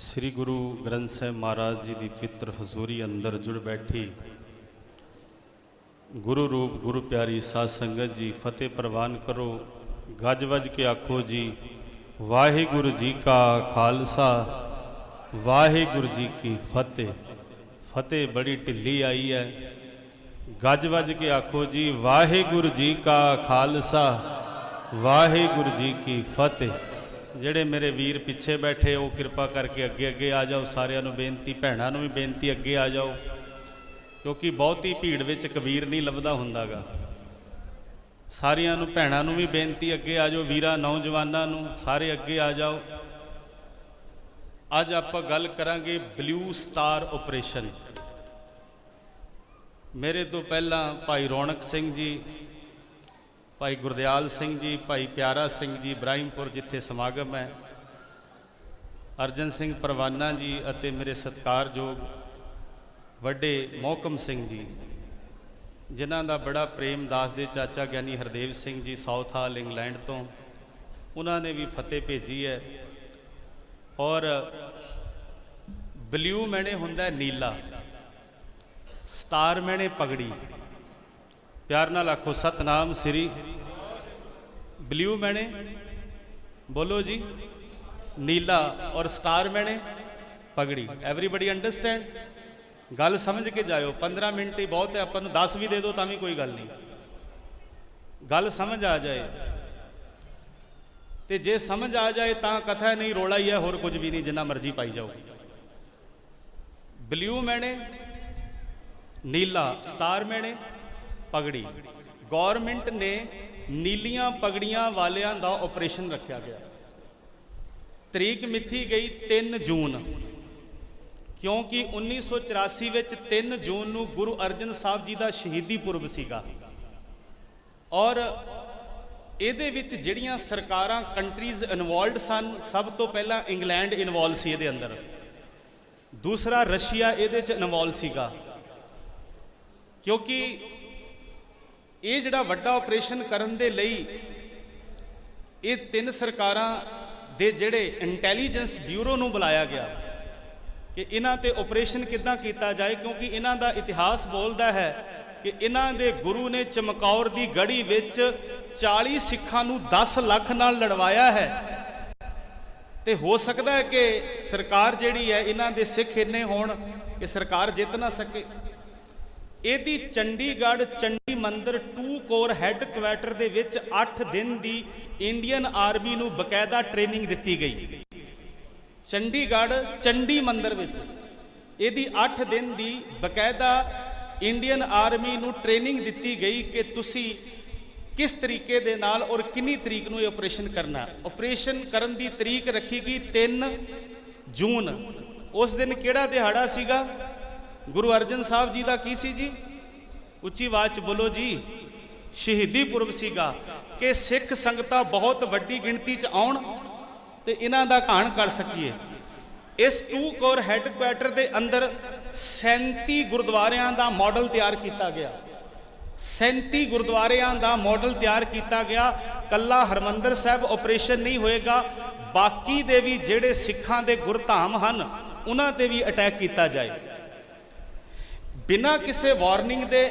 ਸ੍ਰੀ ਗੁਰੂ ਗ੍ਰੰਥ ਸਾਹਿਬ ਮਹਾਰਾਜ ਜੀ ਦੀ ਪਿੱਤਰ ਹਜ਼ੂਰੀ ਅੰਦਰ ਜੁੜ ਬੈਠੀ। ਗੁਰੂ ਰੂਪ, ਗੁਰੂ ਪਿਆਰੀ ਸਾਧ ਸੰਗਤ ਜੀ, ਫਤਿਹ ਪ੍ਰਵਾਨ ਕਰੋ। ਗੱਜ ਵੱਜ ਕੇ ਆਖੋ ਜੀ, ਵਾਹਿਗੁਰੂ ਜੀ ਕਾ ਖਾਲਸਾ, ਵਾਹਿਗੁਰੂ ਜੀ ਕੀ ਫਤਿਹ। ਫਤਿਹ ਬੜੀ ਢਿੱਲੀ ਆਈ ਹੈ। ਗੱਜ ਵੱਜ ਕੇ ਆਖੋ ਜੀ, ਵਾਹਿਗੁਰੂ ਜੀ ਕਾ ਖਾਲਸਾ, ਵਾਹਿਗੁਰੂ ਜੀ ਕੀ ਫਤਿਹ। ਜਿਹੜੇ ਮੇਰੇ ਵੀਰ ਪਿੱਛੇ ਬੈਠੇ, ਉਹ ਕਿਰਪਾ ਕਰਕੇ ਅੱਗੇ ਅੱਗੇ ਆ ਜਾਓ। ਸਾਰਿਆਂ ਨੂੰ ਬੇਨਤੀ, ਭੈਣਾਂ ਨੂੰ ਵੀ ਬੇਨਤੀ, ਅੱਗੇ ਆ ਜਾਓ। ਕਿਉਂਕਿ ਬਹੁਤੀ ਭੀੜ ਵਿੱਚ ਕਬੀਰ ਨਹੀਂ ਲੱਭਦਾ ਹੁੰਦਾਗਾ। ਸਾਰਿਆਂ ਨੂੰ, ਭੈਣਾਂ ਨੂੰ ਵੀ ਬੇਨਤੀ, ਅੱਗੇ ਆ ਜਾਓ। ਵੀਰਾਂ, ਨੌਜਵਾਨਾਂ ਨੂੰ ਸਾਰੇ ਅੱਗੇ ਆ ਜਾਓ। ਅੱਜ ਆਪਾਂ ਗੱਲ ਕਰਾਂਗੇ ਬਲੂ ਸਟਾਰ ਆਪਰੇਸ਼ਨ ਮੇਰੇ ਤੋਂ ਪਹਿਲਾਂ ਭਾਈ ਰੌਣਕ ਸਿੰਘ ਜੀ ਭਾਈ ਗੁਰਦਿਆਲ ਸਿੰਘ ਜੀ, ਭਾਈ ਪਿਆਰਾ ਸਿੰਘ ਜੀ ਇਬਰਾਹਿਮਪੁਰ ਜਿੱਥੇ ਸਮਾਗਮ ਹੈ। ਅਰਜਨ ਸਿੰਘ ਪਰਵਾਨਾ ਜੀ ਅਤੇ ਮੇਰੇ ਸਤਿਕਾਰਯੋਗ ਵੱਡੇ ਮੋਹਕਮ ਸਿੰਘ ਜੀ, ਜਿਨ੍ਹਾਂ ਦਾ ਬੜਾ ਪ੍ਰੇਮ ਦਾਸ ਦੇ ਚਾਚਾ ਗਿਆਨੀ ਹਰਦੇਵ ਸਿੰਘ ਜੀ ਸਾਊਥ ਹਾਲ ਇੰਗਲੈਂਡ ਤੋਂ, ਉਹਨਾਂ ਨੇ ਵੀ ਫਤਿਹ ਭੇਜੀ ਹੈ। ਔਰ ਬਲੂ ਮੈਨੇ ਹੁੰਦਾ ਨੀਲਾ ਸਟਾਰ ਮੈਨੇ ਪਗੜੀ, ਪਿਆਰ ਨਾਲ ਆਖੋ, ਸਤਨਾਮ ਸ੍ਰੀ ਬਲੂ ਮੈਨੇ ਬੋਲੋ ਜੀ ਨੀਲਾ ਔਰ ਸਟਾਰ ਮੈਨੇ ਪਗੜੀ ਐਵਰੀਬਾਡੀ ਅੰਡਰਸਟੈਂਡ ਗੱਲ ਸਮਝ ਕੇ ਜਾਇਓ 15 ਮਿੰਟ ਹੀ ਬਹੁਤ ਹੈ ਆਪਾਂ ਨੂੰ 10 ਵੀ ਦੇ ਦਿਓ ਤਾਂ ਵੀ ਕੋਈ ਗੱਲ ਨਹੀਂ ਗੱਲ ਸਮਝ ਆ ਜਾਏ ਤੇ ਜੇ ਸਮਝ ਆ ਜਾਏ ਤਾਂ ਕਥਾ ਨਹੀਂ ਰੋਲਾ ਹੀ ਹੈ ਹੋਰ ਕੁਝ ਵੀ ਨਹੀਂ ਜਿੰਨਾ ਮਰਜ਼ੀ ਪਾਈ ਜਾਓ ਬਲੂ ਮੈਨੇ ਨੀਲਾ ਸਟਾਰ ਮੈਨੇ ਪਗੜੀ ਗਵਰਨਮੈਂਟ ਨੇ ਨੀਲੀਆਂ ਪਗੜੀਆਂ ਵਾਲਿਆਂ ਦਾ ਆਪਰੇਸ਼ਨ ਰੱਖਿਆ ਗਿਆ। ਤਰੀਕ ਮਿੱਥੀ ਗਈ 3 ਜੂਨ। ਕਿਉਂਕਿ 1984 ਵਿੱਚ 3 ਜੂਨ ਨੂੰ ਗੁਰੂ ਅਰਜਨ ਸਾਹਿਬ ਜੀ ਦਾ ਸ਼ਹੀਦੀ ਪੁਰਬ ਸੀਗਾ। ਔਰ ਇਹਦੇ ਵਿੱਚ ਜਿਹੜੀਆਂ ਸਰਕਾਰਾਂ ਕੰਟਰੀਜ਼ ਇਨਵੋਲਡ ਸਨ, ਸਭ ਤੋਂ ਪਹਿਲਾਂ ਇੰਗਲੈਂਡ ਇਨਵੋਲ ਸੀ ਇਹਦੇ ਅੰਦਰ। ਦੂਸਰਾ ਰਸ਼ੀਆ ਇਹਦੇ 'ਚ ਇਨਵੋਲ ਸੀਗਾ। ਕਿਉਂਕਿ ਇਹ ਜਿਹੜਾ ਵੱਡਾ ਆਪਰੇਸ਼ਨ ਕਰਨ ਦੇ ਲਈ ਇਹ ਤਿੰਨ ਸਰਕਾਰਾਂ ਦੇ ਜਿਹੜੇ ਇੰਟੈਲੀਜੈਂਸ ਬਿਊਰੋ ਨੂੰ ਬੁਲਾਇਆ ਗਿਆ ਕਿ ਇਹਨਾਂ ਤੇ ਆਪਰੇਸ਼ਨ ਕਿੱਦਾਂ ਕੀਤਾ ਜਾਏ, ਕਿਉਂਕਿ ਇਹਨਾਂ ਦਾ ਇਤਿਹਾਸ ਬੋਲਦਾ ਹੈ ਕਿ ਇਹਨਾਂ ਦੇ ਗੁਰੂ ਨੇ ਚਮਕੌਰ ਦੀ ਗੜੀ ਵਿੱਚ 40 ਸਿੱਖਾਂ ਨੂੰ 10 ਲੱਖ ਨਾਲ ਲੜਵਾਇਆ ਹੈ। ਤੇ ਹੋ ਸਕਦਾ ਹੈ ਕਿ ਸਰਕਾਰ ਜਿਹੜੀ ਹੈ, ਇਹਨਾਂ ਦੇ ਸਿੱਖ ਇੰਨੇ ਹੋਣ ਕਿ ਸਰਕਾਰ ਜਿੱਤ ਨਾ ਸਕੇ। ਇਹਦੀ ਚੰਡੀਗੜ੍ਹ ਚੰਡੀ ਮੰਦਰ 2 ਕੋਰ ਹੈੱਡ ਕੁਆਰਟਰ ਦੇ ਵਿੱਚ 8 ਦਿਨ ਦੀ ਇੰਡੀਅਨ ਆਰਮੀ ਨੂੰ ਬਕਾਇਦਾ ਟ੍ਰੇਨਿੰਗ ਦਿੱਤੀ ਗਈ। ਚੰਡੀਗੜ੍ਹ ਚੰਡੀ ਮੰਦਰ ਵਿੱਚ ਇਹਦੀ 8 ਦਿਨ ਦੀ ਬਕਾਇਦਾ ਇੰਡੀਅਨ ਆਰਮੀ ਨੂੰ ਟ੍ਰੇਨਿੰਗ ਦਿੱਤੀ ਗਈ ਕਿ ਤੁਸੀਂ ਕਿਸ ਤਰੀਕੇ ਦੇ ਨਾਲ ਔਰ ਕਿੰਨੀ ਤਰੀਕ ਨੂੰ ਇਹ ਆਪਰੇਸ਼ਨ ਕਰਨਾ। ਆਪਰੇਸ਼ਨ ਕਰਨ ਦੀ ਤਰੀਕ ਰੱਖੀ ਗਈ 3 ਜੂਨ। ਉਸ ਦਿਨ ਕਿਹੜਾ ਦਿਹਾੜਾ ਸੀਗਾ? ਗੁਰੂ ਅਰਜਨ ਸਾਹਿਬ ਜੀ ਦਾ ਕੀ ਸੀ ਜੀ? ਉੱਚੀ ਆਵਾਜ਼ 'ਚ ਬੋਲੋ ਜੀ, ਸ਼ਹੀਦੀ ਪੁਰਬ ਸੀਗਾ ਕਿ ਸਿੱਖ ਸੰਗਤਾਂ ਬਹੁਤ ਵੱਡੀ ਗਿਣਤੀ 'ਚ ਆਉਣ ਤੇ ਇਹਨਾਂ ਦਾ ਘਾਣ ਕਰ ਸਕੀਏ। ਇਸ ਟੂ ਕੋਰ ਹੈੱਡਕੁਆਟਰ ਦੇ ਅੰਦਰ 37 ਗੁਰਦੁਆਰਿਆਂ ਦਾ ਮਾਡਲ ਤਿਆਰ ਕੀਤਾ ਗਿਆ। 37 ਗੁਰਦੁਆਰਿਆਂ ਦਾ ਮਾਡਲ ਤਿਆਰ ਕੀਤਾ ਗਿਆ। ਕੱਲਾ ਹਰਮੰਦਰ ਸਾਹਿਬ ਆਪਰੇਸ਼ਨ ਨਹੀਂ ਹੋਏਗਾ, ਬਾਕੀ ਦੇ ਵੀ ਜਿਹੜੇ ਸਿੱਖਾਂ ਦੇ ਗੁਰਧਾਮ ਹਨ, ਉਹਨਾਂ ਤੇ ਵੀ ਅਟੈਕ ਕੀਤਾ ਜਾਏ। ਬਿਨਾਂ ਕਿਸੇ ਵਾਰਨਿੰਗ ਦੇ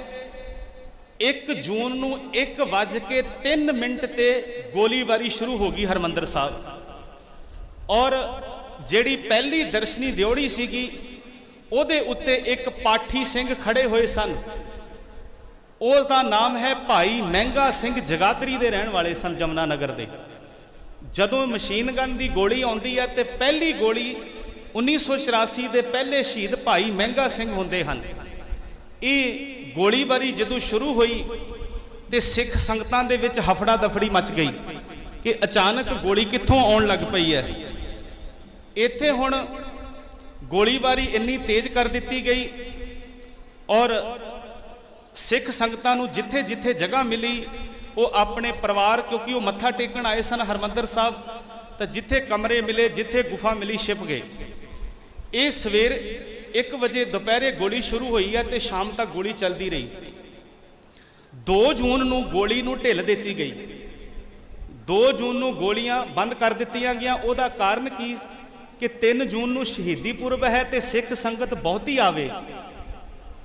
1 ਜੂਨ ਨੂੰ 1 ਵੱਜ ਕੇ 3 ਮਿੰਟ ਤੇ ਗੋਲੀਬਾਰੀ ਸ਼ੁਰੂ ਹੋ ਗਈ ਹਰਮੰਦਰ ਸਾਹਿਬ। ਔਰ ਜਿਹੜੀ ਪਹਿਲੀ ਦਰਸ਼ਨੀ ਦਿਉੜੀ ਸੀਗੀ, ਉਹਦੇ ਉੱਤੇ ਇੱਕ ਪਾਠੀ ਸਿੰਘ ਖੜੇ ਹੋਏ ਸਨ। ਉਸ ਦਾ ਨਾਮ ਹੈ ਭਾਈ ਮਹਿੰਗਾ ਸਿੰਘ ਜਗਾਦਰੀ ਦੇ ਰਹਿਣ ਵਾਲੇ ਸਨ ਜਮਨਾ ਨਗਰ ਦੇ। ਜਦੋਂ ਮਸ਼ੀਨ ਗਨ ਦੀ ਗੋਲੀ ਆਉਂਦੀ ਹੈ ਤੇ ਪਹਿਲੀ ਗੋਲੀ 1984 ਦੇ ਪਹਿਲੇ ਸ਼ਹੀਦ ਭਾਈ ਮਹਿੰਗਾ ਸਿੰਘ ਹੁੰਦੇ ਹਨ। ਇਹ ਗੋਲੀਬਾਰੀ ਜਦੋਂ ਸ਼ੁਰੂ ਹੋਈ ਤੇ ਸਿੱਖ ਸੰਗਤਾਂ ਦੇ ਵਿੱਚ ਹਫੜਾ ਦਫੜੀ ਮਚ ਗਈ ਕਿ ਅਚਾਨਕ ਗੋਲੀ ਕਿੱਥੋਂ ਆਉਣ ਲੱਗ ਪਈ ਹੈ। ਇੱਥੇ ਹੁਣ ਗੋਲੀਬਾਰੀ ਇੰਨੀ ਤੇਜ਼ ਕਰ ਦਿੱਤੀ ਗਈ ਔਰ ਸਿੱਖ ਸੰਗਤਾਂ ਨੂੰ ਜਿੱਥੇ ਜਿੱਥੇ ਜਗ੍ਹਾ ਮਿਲੀ, ਉਹ ਆਪਣੇ ਪਰਿਵਾਰ ਕਿਉਂਕਿ ਉਹ ਮੱਥਾ ਟੇਕਣ ਆਏ ਸਨ ਹਰਮੰਦਰ ਸਾਹਿਬ, ਤਾਂ ਜਿੱਥੇ ਕਮਰੇ ਮਿਲੇ, ਜਿੱਥੇ ਗੁਫਾ ਮਿਲੀ, ਛਿਪ ਗਏ। ਇਹ ਸਵੇਰ 1 ਵਜੇ ਦੁਪਹਿਰੇ ਗੋਲੀ ਸ਼ੁਰੂ ਹੋਈ ਹੈ ਤੇ ਸ਼ਾਮ ਤੱਕ ਗੋਲੀ ਚੱਲਦੀ ਰਹੀ। 2 ਜੂਨ ਨੂੰ ਗੋਲੀ ਨੂੰ ਢਿੱਲ ਦਿੱਤੀ ਗਈ। 2 ਜੂਨ ਨੂੰ ਗੋਲੀਆਂ ਬੰਦ ਕਰ ਦਿੱਤੀਆਂ ਗਈਆਂ। ਉਹਦਾ ਕਾਰਨ ਕੀ? ਕਿ 3 ਜੂਨ ਨੂੰ ਸ਼ਹੀਦੀ ਪੁਰਬ ਹੈ ਤੇ ਸਿੱਖ ਸੰਗਤ ਬਹੁਤੀ ਆਵੇ।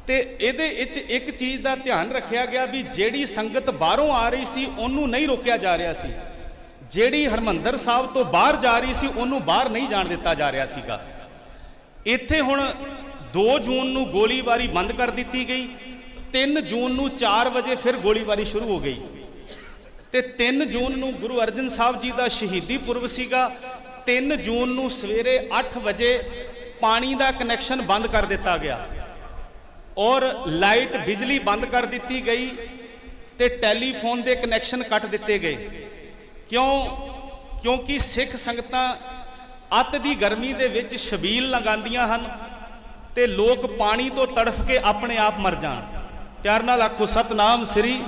ਤੇ ਇਹਦੇ ਵਿੱਚ ਇੱਕ ਚੀਜ਼ ਦਾ ਧਿਆਨ ਰੱਖਿਆ ਗਿਆ ਵੀ ਜਿਹੜੀ ਸੰਗਤ ਬਾਹਰੋਂ ਆ ਰਹੀ ਸੀ, ਉਹਨੂੰ ਨਹੀਂ ਰੋਕਿਆ ਜਾ ਰਿਹਾ ਸੀ। ਜਿਹੜੀ ਹਰਮੰਦਰ ਸਾਹਿਬ ਤੋਂ ਬਾਹਰ ਜਾ ਰਹੀ ਸੀ, ਉਹਨੂੰ ਬਾਹਰ ਨਹੀਂ ਜਾਣ ਦਿੱਤਾ ਜਾ ਰਿਹਾ ਸੀਗਾ। ਇੱਥੇ ਹੁਣ 2 ਜੂਨ ਨੂੰ ਗੋਲੀਬਾਰੀ ਬੰਦ ਕਰ ਦਿੱਤੀ ਗਈ 3 ਜੂਨ ਨੂੰ 4 ਵਜੇ ਫਿਰ ਗੋਲੀਬਾਰੀ ਸ਼ੁਰੂ ਹੋ ਗਈ। ਤੇ 3 ਜੂਨ ਨੂੰ ਗੁਰੂ ਅਰਜਨ ਸਾਹਿਬ ਜੀ ਦਾ ਸ਼ਹੀਦੀ ਪੁਰਬ ਸੀਗਾ 3 ਜੂਨ ਨੂੰ ਸਵੇਰੇ 8 ਵਜੇ ਪਾਣੀ ਦਾ ਕਨੈਕਸ਼ਨ ਬੰਦ ਕਰ ਦਿੱਤਾ ਗਿਆ। ਔਰ ਲਾਈਟ ਬਿਜਲੀ ਬੰਦ ਕਰ ਦਿੱਤੀ ਗਈ ਤੇ ਟੈਲੀਫੋਨ ਦੇ ਕਨੈਕਸ਼ਨ ਕੱਟ ਦਿੱਤੇ ਗਏ। ਕਿਉਂ? ਕਿਉਂਕਿ ਸਿੱਖ ਸੰਗਤਾਂ ਅੱਤ ਦੀ ਗਰਮੀ ਦੇ ਵਿੱਚ ਸ਼ਬੀਲ ਲਗਾਉਂਦੀਆਂ ਹਨ ਤੇ ਲੋਕ ਪਾਣੀ ਤੋਂ ਤੜਫ ਕੇ ਆਪਣੇ ਆਪ ਮਰ ਜਾਣ। ਪਿਆਰ ਨਾਲ ਆਖੋ, ਸਤਨਾਮ ਸ੍ਰੀ।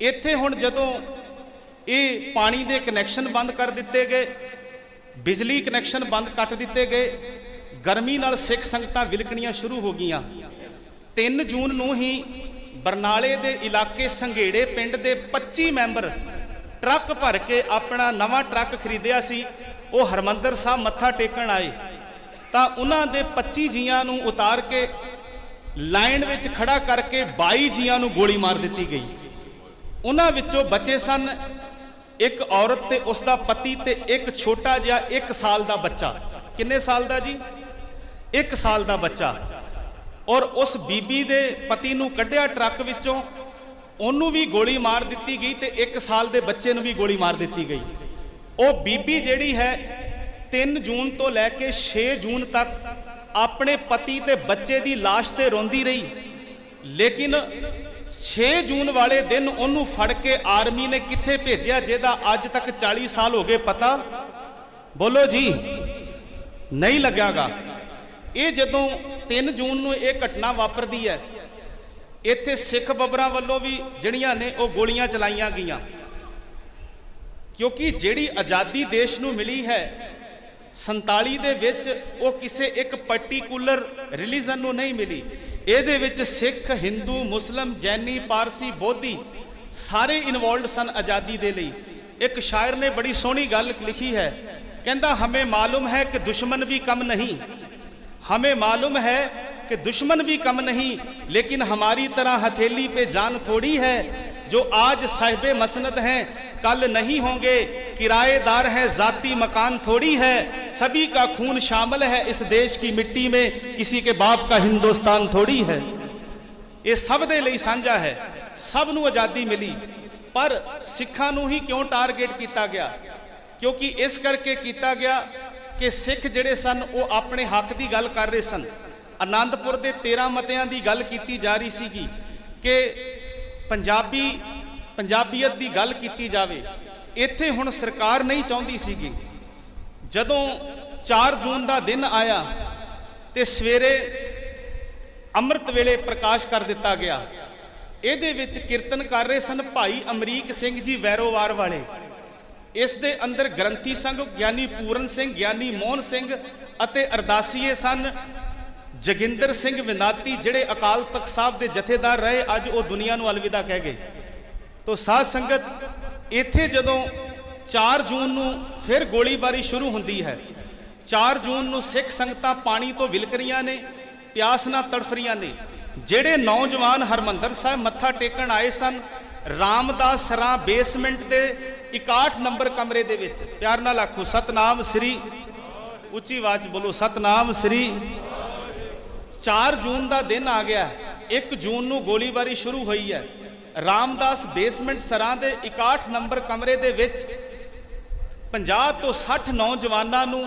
ਇੱਥੇ ਹੁਣ ਜਦੋਂ ਇਹ ਪਾਣੀ ਦੇ ਕਨੈਕਸ਼ਨ ਬੰਦ ਕਰ ਦਿੱਤੇ ਗਏ, ਬਿਜਲੀ ਕਨੈਕਸ਼ਨ ਬੰਦ ਕੱਟ ਦਿੱਤੇ ਗਏ, ਗਰਮੀ ਨਾਲ ਸਿੱਖ ਸੰਗਤਾਂ ਵਿਲਕਣੀਆਂ ਸ਼ੁਰੂ ਹੋ ਗਈਆਂ। 3 ਜੂਨ ਨੂੰ ਹੀ ਬਰਨਾਲੇ ਦੇ ਇਲਾਕੇ ਸੰਘੇੜੇ ਪਿੰਡ ਦੇ 25 ਮੈਂਬਰ ਟਰੱਕ ਭਰ ਕੇ ਆਪਣਾ ਨਵਾਂ ਟਰੱਕ ਖਰੀਦਿਆ ਸੀ। ਉਹ ਹਰਮੰਦਰ ਸਾਹਿਬ ਮੱਥਾ ਟੇਕਣ ਆਏ, ਤਾਂ ਉਹਨਾਂ ਦੇ 25 ਜੀਆਂ ਨੂੰ ਉਤਾਰ ਕੇ ਲਾਈਨ ਵਿੱਚ ਖੜਾ ਕਰਕੇ 22 ਜੀਆਂ ਨੂੰ ਗੋਲੀ ਮਾਰ ਦਿੱਤੀ ਗਈ। ਉਹਨਾਂ ਵਿੱਚੋਂ ਬਚੇ ਸਨ ਇੱਕ ਔਰਤ ਤੇ ਉਸ ਦਾ ਪਤੀ ਤੇ ਇੱਕ ਛੋਟਾ ਜਿਹਾ 1 ਸਾਲ ਦਾ ਬੱਚਾ। ਕਿੰਨੇ ਸਾਲ ਦਾ ਜੀ? 1 ਸਾਲ ਦਾ ਬੱਚਾ। ਔਰ ਉਸ ਬੀਬੀ ਦੇ ਪਤੀ ਨੂੰ ਕੱਢਿਆ ਟਰੱਕ ਵਿੱਚੋਂ। ਉਹਨੂੰ ਵੀ ਗੋਲੀ ਮਾਰ ਦਿੱਤੀ ਗਈ ਤੇ 1 ਸਾਲ ਦੇ ਬੱਚੇ ਨੂੰ ਵੀ ਗੋਲੀ ਮਾਰ ਦਿੱਤੀ ਗਈ। ਉਹ ਬੀਬੀ ਜਿਹੜੀ ਹੈ 3 ਜੂਨ ਤੋਂ ਲੈ ਕੇ 6 ਜੂਨ ਤੱਕ ਆਪਣੇ ਪਤੀ ਤੇ ਬੱਚੇ ਦੀ ਲਾਸ਼ ਤੇ ਰੋਂਦੀ ਰਹੀ। ਲੇਕਿਨ 6 ਜੂਨ ਵਾਲੇ ਦਿਨ ਉਹਨੂੰ ਫੜ ਕੇ ਆਰਮੀ ਨੇ ਕਿੱਥੇ ਭੇਜਿਆ, ਜਿਹਦਾ ਅੱਜ ਤੱਕ 40 ਸਾਲ ਹੋ ਗਏ ਪਤਾ? ਬੋਲੋ ਜੀ, ਨਹੀਂ ਲੱਗਾਗਾ ਇਹ ਜਦੋਂ 3 ਜੂਨ ਨੂੰ ਇਹ ਘਟਨਾ ਵਾਪਰਦੀ ਹੈ, ਇੱਥੇ ਸਿੱਖ ਬੱਬਰਾਂ ਵੱਲੋਂ ਵੀ ਜਿਹੜੀਆਂ ਨੇ ਉਹ ਗੋਲੀਆਂ ਚਲਾਈਆਂ ਗਈਆਂ। ਕਿਉਂਕਿ ਜਿਹੜੀ ਆਜ਼ਾਦੀ ਦੇਸ਼ ਨੂੰ ਮਿਲੀ ਹੈ 47 ਦੇ ਵਿੱਚ ਉਹ ਕਿਸੇ ਇੱਕ ਪਾਰਟਿਕੂਲਰ ਰਿਲੀਜਨ ਨੂੰ ਨਹੀਂ ਮਿਲੀ ਇਹਦੇ ਵਿੱਚ ਸਿੱਖ ਹਿੰਦੂ ਮੁਸਲਮ ਜੈਨੀ ਪਾਰਸੀ ਬੋਧੀ ਸਾਰੇ ਇਨਵੋਲਡ ਸਨ ਆਜ਼ਾਦੀ ਦੇ ਲਈ ਇੱਕ ਸ਼ਾਇਰ ਨੇ ਬੜੀ ਸੋਹਣੀ ਗੱਲ ਲਿਖੀ ਹੈ ਕਹਿੰਦਾ ਹਮੇ ਮਾਲੂਮ ਹੈ ਕਿ ਦੁਸ਼ਮਨ ਵੀ ਕਮ ਨਹੀਂ हमें मालूम है कि दुश्मन भी कम नहीं लेकिन हमारी तरह हथेली पे जान थोड़ी है जो आज साहिब मसनद हैं कल नहीं होंगे किराएदार है जाती मकान थोड़ी है सभी का खून शामिल है इस देश की मिट्टी में किसी के बाप का हिंदुस्तान थोड़ी है ਇਹ ਸਭ ਦੇ ਲਈ ਸਾਂਝਾ ਹੈ ਸਭ ਨੂੰ ਆਜ਼ਾਦੀ ਮਿਲੀ ਪਰ ਸਿੱਖਾਂ ਨੂੰ ਹੀ ਕਿਉਂ ਟਾਰਗੇਟ ਕੀਤਾ ਗਿਆ ਕਿਉਂਕਿ ਇਸ ਕਰਕੇ ਕੀਤਾ ਗਿਆ ਕਿ ਸਿੱਖ ਜਿਹੜੇ ਸਨ ਉਹ ਆਪਣੇ ਹੱਕ ਦੀ ਗੱਲ ਕਰ ਰਹੇ ਸਨ ਆਨੰਦਪੁਰ ਦੇ 13 ਮਤਿਆਂ ਦੀ ਗੱਲ ਕੀਤੀ ਜਾ ਰਹੀ ਸੀਗੀ ਕਿ ਪੰਜਾਬੀ ਪੰਜਾਬੀਅਤ ਦੀ ਗੱਲ ਕੀਤੀ ਜਾਵੇ, ਇੱਥੇ ਹੁਣ ਸਰਕਾਰ ਨਹੀਂ ਚਾਹੁੰਦੀ ਸੀਗੀ। ਜਦੋਂ 4 ਜੂਨ ਦਾ ਦਿਨ ਆਇਆ ਤੇ ਸਵੇਰੇ ਅੰਮ੍ਰਿਤ ਵੇਲੇ ਪ੍ਰਕਾਸ਼ ਕਰ ਦਿੱਤਾ ਗਿਆ, ਇਹਦੇ ਵਿੱਚ ਕੀਰਤਨ ਕਰ ਰਹੇ ਸਨ ਭਾਈ ਅਮਰੀਕ ਸਿੰਘ ਜੀ ਵੈਰੋਵਾਰ ਵਾਲੇ। ਇਸ ਦੇ ਅੰਦਰ ਗ੍ਰੰਥੀ ਸੰਘ, ਗਿਆਨੀ ਪੂਰਨ ਸਿੰਘ, ਗਿਆਨੀ ਮੋਹਨ ਸਿੰਘ ਅਤੇ ਅਰਦਾਸੀਏ ਸਨ। ਜਗਿੰਦਰ ਸਿੰਘ ਵਿਨਾਤੀ ਜਿਹੜੇ ਅਕਾਲ ਤਖਤ ਸਾਹਿਬ ਦੇ ਜਥੇਦਾਰ ਰਹੇ, ਅੱਜ ਉਹ ਦੁਨੀਆ ਨੂੰ ਅਲਵਿਦਾ ਕਹਿ ਗਏ। ਤੋ ਸਾਧ ਸੰਗਤ, ਇੱਥੇ ਜਦੋਂ 4 ਜੂਨ ਨੂੰ ਫਿਰ ਗੋਲੀਬਾਰੀ ਸ਼ੁਰੂ ਹੁੰਦੀ ਹੈ 4 ਜੂਨ ਨੂੰ ਸਿੱਖ ਸੰਗਤਾਂ ਪਾਣੀ ਤੋਂ ਵਿਲਕ ਰਹੀਆਂ ਨੇ, ਪਿਆਸ ਨਾਲ ਤੜਫ ਰਹੀਆਂ ਨੇ। ਜਿਹੜੇ ਨੌਜਵਾਨ ਹਰਮੰਦਰ ਸਾਹਿਬ ਮੱਥਾ ਟੇਕਣ ਆਏ ਸਨ, ਰਾਮਦਾਸ ਸਰਾਂ ਬੇਸਮੈਂਟ ਦੇ 61 ਨੰਬਰ ਕਮਰੇ ਦੇ ਵਿੱਚ। ਪਿਆਰ ਨਾਲ ਆਖੋ, ਸਤਨਾਮ ਸ੍ਰੀ, ਉੱਚੀ ਆਵਾਜ਼ ਬੋਲੋ, ਸਤਨਾਮ ਸ੍ਰੀ 4 ਜੂਨ ਦਾ ਦਿਨ ਆ ਗਿਆ। 1 ਜੂਨ ਨੂੰ ਗੋਲੀਬਾਰੀ ਸ਼ੁਰੂ ਹੋਈ ਹੈ। ਰਾਮਦਾਸ ਬੇਸਮੈਂਟ ਸਰਾਂ ਦੇ 61 ਨੰਬਰ ਕਮਰੇ ਦੇ ਵਿੱਚ 50 ਤੋਂ 60 ਨੌਜਵਾਨਾਂ ਨੂੰ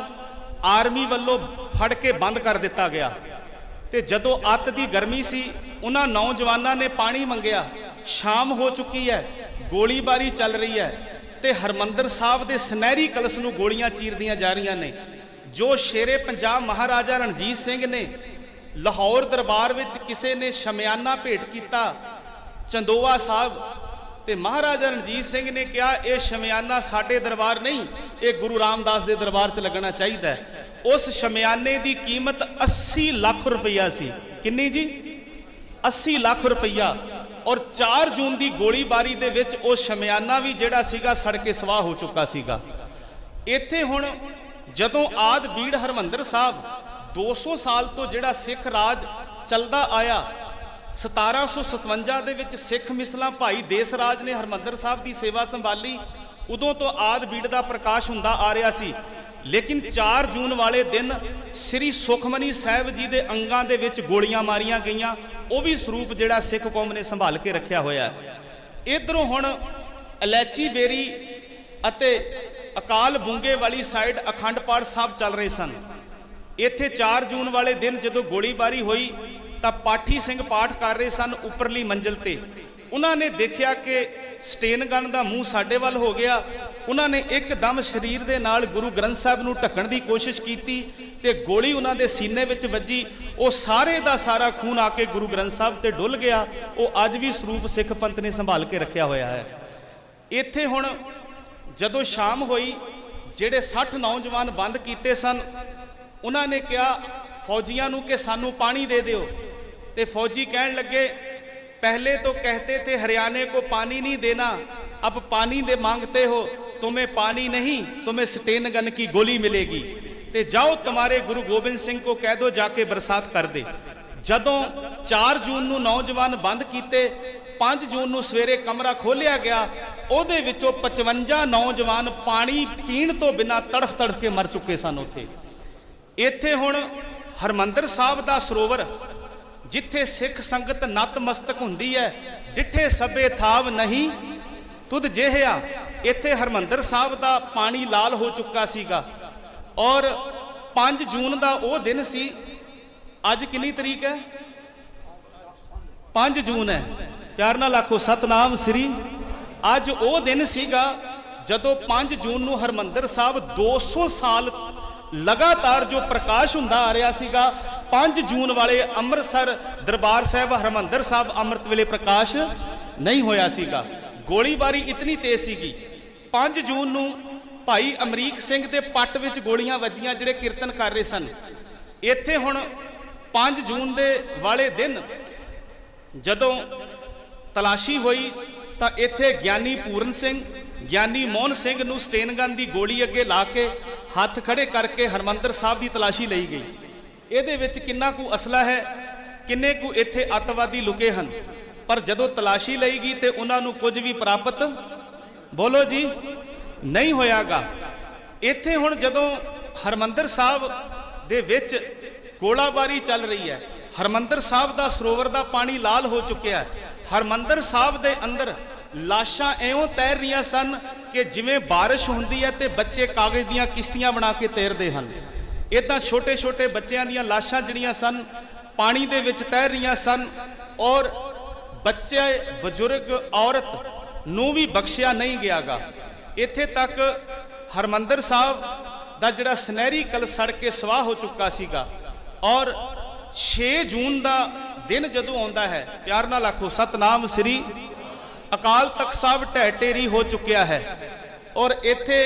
ਆਰਮੀ ਵੱਲੋਂ ਫੜ ਕੇ ਬੰਦ ਕਰ ਦਿੱਤਾ ਗਿਆ। ਤੇ ਜਦੋਂ ਅੱਤ ਦੀ ਗਰਮੀ ਸੀ, ਉਹਨਾਂ ਨੌਜਵਾਨਾਂ ਨੇ ਪਾਣੀ ਮੰਗਿਆ। ਸ਼ਾਮ ਹੋ ਚੁੱਕੀ ਹੈ, ਗੋਲੀਬਾਰੀ ਚੱਲ ਰਹੀ ਹੈ ਤੇ ਹਰਮੰਦਰ ਸਾਹਿਬ ਦੇ ਸੁਨਹਿਰੀ ਕਲਸ਼ ਨੂੰ ਗੋਲੀਆਂ ਚੀਰਦੀਆਂ ਜਾ ਰਹੀਆਂ ਨੇ। ਜੋ ਸ਼ੇਰੇ ਪੰਜਾਬ ਮਹਾਰਾਜਾ ਰਣਜੀਤ ਸਿੰਘ ਨੇ ਲਾਹੌਰ ਦਰਬਾਰ ਵਿੱਚ ਕਿਸੇ ਨੇ ਸ਼ਮਿਆਨਾ ਭੇਟ ਕੀਤਾ। ਚੰਦੋਆ ਸਾਹਿਬ ਤੇ ਮਹਾਰਾਜਾ ਰਣਜੀਤ ਸਿੰਘ ਨੇ ਕਿਹਾ, ਇਹ ਸ਼ਮਿਆਨਾ ਸਾਡੇ ਦਰਬਾਰ ਨਹੀਂ, ਇਹ ਗੁਰੂ ਰਾਮਦਾਸ ਦੇ ਦਰਬਾਰ 'ਚ ਲੱਗਣਾ ਚਾਹੀਦਾ ਹੈ। ਉਸ ਸ਼ਮਿਆਨੇ ਦੀ ਕੀਮਤ 80 ਲੱਖ ਰੁਪਈਆ ਸੀ। ਕਿੰਨੀ ਜੀ? 80 ਲੱਖ ਰੁਪਈਆ। ਔਰ 4 ਜੂਨ ਦੀ ਗੋਲੀਬਾਰੀ ਦੇ ਵਿੱਚ ਉਹ ਸ਼ਮਿਆਨਾ ਵੀ ਜਿਹੜਾ ਸੀਗਾ, ਸੜ ਕੇ ਸਵਾਹ ਹੋ ਚੁੱਕਾ ਸੀਗਾ। ਇੱਥੇ ਹੁਣ ਜਦੋਂ ਆਦ ਬੀੜ ਹਰਮੰਦਰ ਸਾਹਿਬ 200 ਸਾਲ ਤੋਂ ਜਿਹੜਾ ਸਿੱਖ ਰਾਜ ਚੱਲਦਾ ਆਇਆ 1757 ਦੇ ਵਿੱਚ ਸਿੱਖ ਮਿਸਲਾਂ ਭਾਈ ਦੇਸ ਰਾਜ ਨੇ ਹਰਮੰਦਰ ਸਾਹਿਬ ਦੀ ਸੇਵਾ ਸੰਭਾਲੀ, ਉਦੋਂ ਤੋਂ ਆਦ ਬੀੜ ਦਾ ਪ੍ਰਕਾਸ਼ ਹੁੰਦਾ ਆ ਰਿਹਾ ਸੀ। ਲੇਕਿਨ 4 ਜੂਨ ਵਾਲੇ ਦਿਨ ਸ੍ਰੀ ਸੁਖਮਨੀ ਸਾਹਿਬ ਜੀ ਦੇ ਅੰਗਾਂ ਦੇ ਵਿੱਚ ਗੋਲੀਆਂ ਮਾਰੀਆਂ ਗਈਆਂ, ਉਹ ਵੀ ਸਰੂਪ ਜਿਹੜਾ ਸਿੱਖ ਕੌਮ ਨੇ ਸੰਭਾਲ ਕੇ ਰੱਖਿਆ ਹੋਇਆ ਹੈ। ਇਧਰੋਂ ਹੁਣ ਇਲੈਚੀ ਬੇਰੀ ਅਤੇ ਅਕਾਲ ਬੁੰਗੇ ਵਾਲੀ ਸਾਈਡ ਅਖੰਡ ਪਾਠ ਸਾਹਿਬ ਚੱਲ ਰਹੇ ਸਨ। ਇੱਥੇ 4 ਜੂਨ ਵਾਲੇ ਦਿਨ ਜਦੋਂ ਗੋਲੀਬਾਰੀ ਹੋਈ, ਤਾਂ ਪਾਠੀ ਸਿੰਘ ਪਾਠ ਕਰ ਰਹੇ ਸਨ ਉੱਪਰਲੀ ਮੰਜ਼ਲ ਤੇ। ਉਹਨਾਂ ਨੇ ਦੇਖਿਆ ਕਿ ਸਟੇਨ ਗਨ ਦਾ ਮੂੰਹ ਸਾਡੇ ਵੱਲ ਹੋ ਗਿਆ। ਉਹਨਾਂ ਨੇ ਇੱਕਦਮ ਸਰੀਰ ਦੇ ਨਾਲ ਗੁਰੂ ਗ੍ਰੰਥ ਸਾਹਿਬ ਨੂੰ ਢੱਕਣ ਦੀ ਕੋਸ਼ਿਸ਼ ਕੀਤੀ ਤੇ ਗੋਲੀ ਉਹਨਾਂ ਦੇ ਸੀਨੇ ਵਿੱਚ ਵੱਜੀ। ਉਹ ਸਾਰੇ ਦਾ ਸਾਰਾ ਖੂਨ ਆ ਕੇ ਗੁਰੂ ਗ੍ਰੰਥ ਸਾਹਿਬ ਤੇ ਡੁੱਲ ਗਿਆ। ਉਹ ਅੱਜ ਵੀ ਸਰੂਪ ਸਿੱਖ ਪੰਥ ਨੇ ਸੰਭਾਲ ਕੇ ਰੱਖਿਆ ਹੋਇਆ ਹੈ। ਇੱਥੇ ਹੁਣ ਜਦੋਂ ਸ਼ਾਮ ਹੋਈ, ਜਿਹੜੇ 60 ਨੌਜਵਾਨ ਬੰਦ ਕੀਤੇ ਸਨ ਉਹਨਾਂ ਨੇ ਕਿਹਾ ਫੌਜੀਆਂ ਨੂੰ ਕਿ ਸਾਨੂੰ ਪਾਣੀ ਦੇ ਦਿਓ ਤੇ ਫੌਜੀ ਕਹਿਣ ਲੱਗੇ ਪਹਿਲੇ तो कहते थे हरियाणे को पानी नहीं देना अब पानी दे मांगते हो तुम्हें पानी नहीं तुम्हें स्टेन गन की गोली मिलेगी ਤੇ ਜਾਓ ਤੁਹਾਰੇ ਗੁਰੂ ਗੋਬਿੰਦ ਸਿੰਘ ਕੋ ਕਹਿ ਦੋ ਜਾ ਕੇ ਬਰਸਾਤ ਕਰ ਦੇ ਜਦੋਂ 4 ਜੂਨ ਨੂੰ ਨੌਜਵਾਨ ਬੰਦ ਕੀਤੇ 5 ਜੂਨ ਨੂੰ ਸਵੇਰੇ ਕਮਰਾ ਖੋਲਿਆ ਗਿਆ ਉਹਦੇ ਵਿੱਚੋਂ 55 ਨੌਜਵਾਨ ਪਾਣੀ ਪੀਣ ਤੋਂ ਬਿਨਾ ਤੜਫ ਤੜਫ ਕੇ ਮਰ ਚੁੱਕੇ ਸਨ ਉੱਥੇ ਇੱਥੇ ਹੁਣ ਹਰਮੰਦਰ ਸਾਹਿਬ ਦਾ ਸਰੋਵਰ, ਜਿੱਥੇ ਸਿੱਖ ਸੰਗਤ ਨਤਮਸਤਕ ਹੁੰਦੀ ਹੈ, ਡਿੱਠੇ ਸਭੇ ਥਾਵ ਨਹੀਂ, ਤੁਧ ਜਿਹਿਆ ਇੱਥੇ ਹਰਮੰਦਰ ਸਾਹਿਬ ਦਾ ਪਾਣੀ ਲਾਲ ਹੋ ਚੁੱਕਾ ਸੀਗਾ। ਔਰ 5 ਜੂਨ ਦਾ ਉਹ ਦਿਨ ਸੀ, ਅੱਜ ਕਿੰਨੀ ਤਰੀਕ ਹੈ? 5 ਜੂਨ ਹੈ। ਪਿਆਰ ਨਾਲ ਆਖੋ, ਸਤਨਾਮ ਸ੍ਰੀ। ਅੱਜ ਉਹ ਦਿਨ ਸੀਗਾ, ਜਦੋਂ 5 ਜੂਨ ਨੂੰ ਹਰਮੰਦਰ ਸਾਹਿਬ 200 ਸਾਲ ਲਗਾਤਾਰ ਜੋ ਪ੍ਰਕਾਸ਼ ਹੁੰਦਾ ਆ ਰਿਹਾ ਸੀਗਾ 5 ਜੂਨ ਵਾਲੇ ਅੰਮ੍ਰਿਤਸਰ ਦਰਬਾਰ ਸਾਹਿਬ, ਹਰਮੰਦਰ ਸਾਹਿਬ ਅੰਮ੍ਰਿਤ ਵੇਲੇ ਪ੍ਰਕਾਸ਼ ਨਹੀਂ ਹੋਇਆ ਸੀਗਾ। ਗੋਲੀਬਾਰੀ ਇਤਨੀ ਤੇਜ਼ ਸੀਗੀ। 5 ਜੂਨ ਨੂੰ ਭਾਈ ਅਮਰੀਕ ਸਿੰਘ ਦੇ ਪੱਟ ਵਿੱਚ ਗੋਲੀਆਂ ਵੱਜੀਆਂ ਜਿਹੜੇ ਕੀਰਤਨ ਕਰ ਰਹੇ ਸਨ। ਇੱਥੇ ਹੁਣ 5 ਜੂਨ ਦੇ ਵਾਲੇ ਦਿਨ ਜਦੋਂ ਤਲਾਸ਼ੀ ਹੋਈ, ਤਾਂ ਇੱਥੇ ਗਿਆਨੀ ਪੂਰਨ ਸਿੰਘ, ਗਿਆਨੀ ਮੋਹਨ ਸਿੰਘ ਨੂੰ ਸਟੇਨਗਨ ਦੀ ਗੋਲੀ ਅੱਗੇ ਲਾ ਕੇ ਹੱਥ ਖੜੇ ਕਰਕੇ ਹਰਮੰਦਰ ਸਾਹਿਬ ਦੀ ਤਲਾਸ਼ੀ ਲਈ ਗਈ। ਇਹਦੇ ਵਿੱਚ ਕਿੰਨਾ ਕੁ ਅਸਲਾ ਹੈ, ਕਿੰਨੇ ਕੁ ਇੱਥੇ ਅੱਤਵਾਦੀ ਲੁਕੇ ਹਨ। ਪਰ ਜਦੋਂ ਤਲਾਸ਼ੀ ਲਈ ਗਈ ਤੇ ਉਹਨਾਂ ਨੂੰ ਕੁਝ ਵੀ ਪ੍ਰਾਪਤ ਬੋਲੋ ਜੀ, ਨਹੀਂ ਹੋਇਆਗਾ। ਇੱਥੇ ਹੁਣ ਜਦੋਂ ਹਰਮੰਦਰ ਸਾਹਿਬ ਦੇ ਵਿੱਚ ਗੋਲਾਬਾਰੀ ਚੱਲ ਰਹੀ ਹੈ, ਹਰਮੰਦਰ ਸਾਹਿਬ ਦਾ ਸਰੋਵਰ ਦਾ ਪਾਣੀ ਲਾਲ ਹੋ ਚੁੱਕਿਆ ਹੈ, ਹਰਮੰਦਰ ਸਾਹਿਬ ਦੇ ਅੰਦਰ ਲਾਸ਼ਾਂ ਐਉਂ ਤੈਰ ਰਹੀਆਂ ਸਨ ਕਿ ਜਿਵੇਂ ਬਾਰਿਸ਼ ਹੁੰਦੀ ਹੈ ਤੇ ਬੱਚੇ ਕਾਗਜ਼ ਦੀਆਂ ਕਿਸ਼ਤੀਆਂ ਬਣਾ ਕੇ ਤੈਰਦੇ ਹਨ। ਇਦਾਂ ਛੋਟੇ-ਛੋਟੇ ਬੱਚਿਆਂ ਦੀਆਂ ਲਾਸ਼ਾਂ ਜਿਹੜੀਆਂ ਸਨ, ਪਾਣੀ ਦੇ ਵਿੱਚ ਤੈਰ ਰਹੀਆਂ ਸਨ ਔਰ ਬੱਚੇ, ਬਜ਼ੁਰਗ, ਔਰਤ ਨੂੰ ਵੀ ਬਖਸ਼ਿਆ ਨਹੀਂ ਗਿਆਗਾ। ਇੱਥੇ ਤੱਕ ਹਰਮੰਦਰ ਸਾਹਿਬ ਦਾ ਜਿਹੜਾ ਸੁਨਹਿਰੀ ਕਲ ਸੜ ਕੇ ਸਵਾਹ ਹੋ ਚੁੱਕਾ ਸੀਗਾ ਔਰ 6 ਜੂਨ ਦਾ ਦਿਨ ਜਦੋਂ ਆਉਂਦਾ ਹੈ, ਪਿਆਰ ਨਾਲ ਆਖੋ, ਸਤਨਾਮ ਸ੍ਰੀ ਅਕਾਲ ਤਖਤ ਸਾਹਿਬ ਢਹਿ ਢੇਰੀ ਹੋ ਚੁੱਕਿਆ ਹੈ ਔਰ ਇੱਥੇ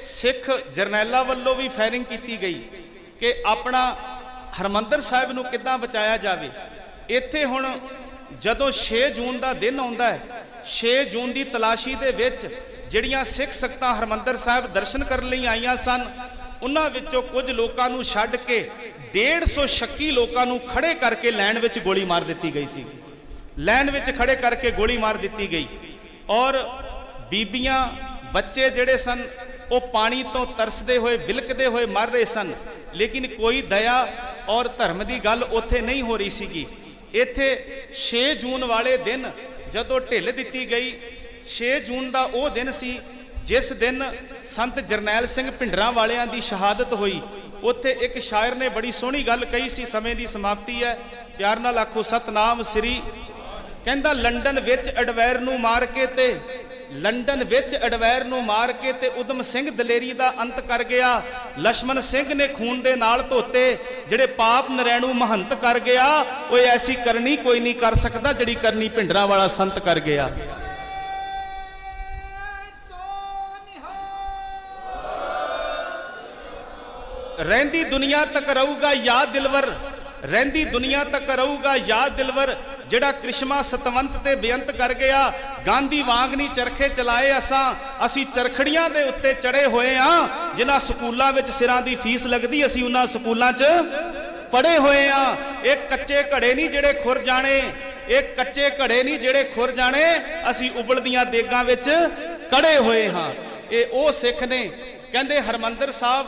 ਸਿੱਖ ਜਰਨੈਲਾਂ ਵੱਲੋਂ ਵੀ ਫਾਇਰਿੰਗ ਕੀਤੀ ਗਈ ਕਿ ਆਪਣਾ ਹਰਮੰਦਰ ਸਾਹਿਬ ਨੂੰ ਕਿੱਦਾਂ ਬਚਾਇਆ ਜਾਵੇ। ਇੱਥੇ ਹੁਣ ਜਦੋਂ 6 ਜੂਨ ਦਾ ਦਿਨ ਆਉਂਦਾ ਹੈ 6 ਜੂਨ ਦੀ ਤਲਾਸ਼ੀ ਦੇ ਵਿੱਚ ਜਿਹੜੀਆਂ ਸਿੱਖ ਸਕਤਾਂ ਹਰਮੰਦਰ ਸਾਹਿਬ ਦਰਸ਼ਨ ਕਰਨ ਲਈ ਆਈਆਂ ਸਨ, ਉਹਨਾਂ ਵਿੱਚੋਂ ਕੁਝ ਲੋਕਾਂ ਨੂੰ ਛੱਡ ਕੇ 150 ਸ਼ੱਕੀ ਲੋਕਾਂ ਨੂੰ ਖੜੇ ਕਰਕੇ ਲੈਣ ਵਿੱਚ ਗੋਲੀ ਮਾਰ ਦਿੱਤੀ ਗਈ ਸੀ। ਲਾਈਨ ਵਿੱਚ ਖੜੇ ਕਰਕੇ ਗੋਲੀ ਮਾਰ ਦਿੱਤੀ ਗਈ। ਔਰ ਬੀਬੀਆਂ, ਬੱਚੇ ਜਿਹੜੇ ਸਨ, ਉਹ ਪਾਣੀ ਤੋਂ ਤਰਸਦੇ ਹੋਏ, ਵਿਲਕਦੇ ਹੋਏ ਮਰ ਰਹੇ ਸਨ। ਲੇਕਿਨ ਕੋਈ ਦਇਆ ਔਰ ਧਰਮ ਦੀ ਗੱਲ ਉੱਥੇ ਨਹੀਂ ਹੋ ਰਹੀ ਸੀਗੀ। ਇੱਥੇ 6 ਜੂਨ ਵਾਲੇ ਦਿਨ ਜਦੋਂ ਢਿੱਲ ਦਿੱਤੀ ਗਈ 6 ਜੂਨ ਦਾ ਉਹ ਦਿਨ ਸੀ ਜਿਸ ਦਿਨ ਸੰਤ ਜਰਨੈਲ ਸਿੰਘ ਭਿੰਡਰਾਂ ਵਾਲਿਆਂ ਦੀ ਸ਼ਹਾਦਤ ਹੋਈ। ਉੱਥੇ ਇੱਕ ਸ਼ਾਇਰ ਨੇ ਬੜੀ ਸੋਹਣੀ ਗੱਲ ਕਹੀ ਸੀ, ਸਮੇਂ ਦੀ ਸਮਾਪਤੀ ਹੈ। ਪਿਆਰ ਨਾਲ ਆਖੋ, ਸਤਨਾਮ ਸ੍ਰੀ ਕਹਿੰਦਾ ਲੰਡਨ ਵਿੱਚ ਐਡਵੈਰ ਨੂੰ ਮਾਰ ਕੇ ਤੇ ਲੰਡਨ ਵਿੱਚ ਐਡਵੈਰ ਨੂੰ ਮਾਰ ਕੇ ਤੇ ਉਦਮ ਸਿੰਘ ਦਲੇਰੀ ਦਾ ਅੰਤ ਕਰ ਗਿਆ। ਲక్ష్మణ ਸਿੰਘ ਨੇ ਖੂਨ ਦੇ ਨਾਲ ਧੋਤੇ, ਜਿਹੜੇ ਪਾਪ ਨਰੈਣੂ ਮਹੰਤ ਕਰ ਗਿਆ ਓਏ ਐਸੀ ਕਰਨੀ ਕੋਈ ਨਹੀਂ ਕਰ ਸਕਦਾ ਜਿਹੜੀ ਕਰਨੀ ਭਿੰਡਰਾ ਵਾਲਾ ਸੰਤ ਕਰ ਗਿਆ। ਰਹਿੰਦੀ ਦੁਨੀਆ ਤੱਕ ਰਹੂਗਾ ਯਾਦ ਦਿਲਵਰ, ਰਹਿੰਦੀ ਦੁਨੀਆ ਤੱਕ ਰਹੂਗਾ ਯਾਦ ਦਿਲਵਰ ਜਿਹੜਾ ਕ੍ਰਿਸ਼ਮਾ ਸਤਵੰਤ ਤੇ ਬੇਅੰਤ ਕਰ ਗਿਆ, ਗਾਂਧੀ ਵਾਂਗ ਨਹੀਂ ਚਰਖੇ ਚਲਾਏ ਅਸਾਂ, ਅਸੀਂ ਚਰਖੜੀਆਂ ਦੇ ਉੱਤੇ ਚੜੇ ਹੋਏ ਆ, ਜਿਨ੍ਹਾਂ ਸਕੂਲਾਂ ਵਿੱਚ ਸਿਰਾਂ ਦੀ ਫੀਸ ਲੱਗਦੀ, ਅਸੀਂ ਉਹਨਾਂ ਸਕੂਲਾਂ 'ਚ ਪੜੇ ਹੋਏ ਆ। ਇਹ ਕੱਚੇ ਘੜੇ ਨਹੀਂ ਜਿਹੜੇ ਖੁਰ ਜਾਣੇ, ਇਹ ਕੱਚੇ ਘੜੇ ਨਹੀਂ ਜਿਹੜੇ ਖੁਰ ਜਾਣੇ, ਅਸੀਂ ਉਬਲਦੀਆਂ ਦੇਗਾਂ ਵਿੱਚ ਕੜੇ ਹੋਏ ਹਾਂ ਇਹ ਉਹ ਸਿੱਖ ਨੇ, ਕਹਿੰਦੇ ਹਰਮੰਦਰ ਸਾਹਿਬ,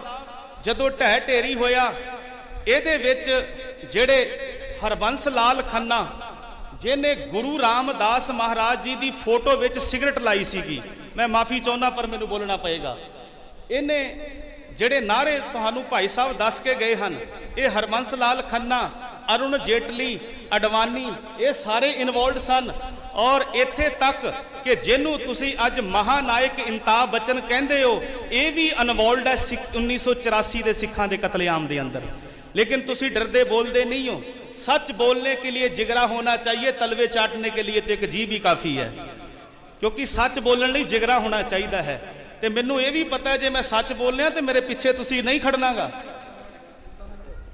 ਜਦੋਂ ਢਹਿ ਢੇਰੀ ਹੋਇਆ, ਇਹਦੇ ਵਿੱਚ ਜਿਹੜੇ ਹਰਬੰਸ ਲਾਲ ਖੰਨਾ ਜਿਹਨੇ ਗੁਰੂ ਰਾਮਦਾਸ ਮਹਾਰਾਜ ਜੀ ਦੀ ਫੋਟੋ ਵਿੱਚ ਸਿਗਰਟ ਲਾਈ ਸੀਗੀ। ਮੈਂ ਮਾਫੀ ਚਾਹੁੰਦਾ, ਪਰ ਮੈਨੂੰ ਬੋਲਣਾ ਪਏਗਾ। ਇਹਨੇ ਜਿਹੜੇ ਨਾਰੇ ਤੁਹਾਨੂੰ ਭਾਈ ਸਾਹਿਬ ਦੱਸ ਕੇ ਗਏ ਹਨ, ਇਹ ਹਰਮੰਸ ਲਾਲ ਖੰਨਾ, ਅਰੁਣ ਜੇਟਲੀ, ਅਡਵਾਨੀ, ਇਹ ਸਾਰੇ ਇਨਵੋਲਡ ਸਨ। ਔਰ ਇੱਥੇ ਤੱਕ ਕਿ ਜਿਹਨੂੰ ਤੁਸੀਂ ਅੱਜ ਮਹਾਨਾਇਕ ਇੰਤਾਬ ਬਚਨ ਕਹਿੰਦੇ ਹੋ, ਇਹ ਵੀ ਇਨਵੋਲਡ ਹੈ 1984 ਦੇ ਸਿੱਖਾਂ ਦੇ ਕਤਲੇਆਮ ਦੇ ਅੰਦਰ। ਲੇਕਿਨ ਤੁਸੀਂ ਡਰਦੇ ਬੋਲਦੇ ਨਹੀਂ ਹੋ। सच बोलने के लिए जिगरा होना चाहिए, तलवे चाटने के लिए तो एक जी भी काफ़ी ਹੈ ਕਿਉਂਕਿ ਸੱਚ ਬੋਲਣ ਲਈ ਜਿਗਰਾ ਹੋਣਾ ਚਾਹੀਦਾ ਹੈ ਤੇ ਮੈਨੂੰ ਇਹ ਵੀ ਪਤਾ ਹੈ ਜੇ ਮੈਂ ਸੱਚ ਬੋਲ ਰਿਹਾ ਤੇ ਮੇਰੇ ਪਿੱਛੇ ਤੁਸੀਂ ਨਹੀਂ ਖੜਨਾਗਾ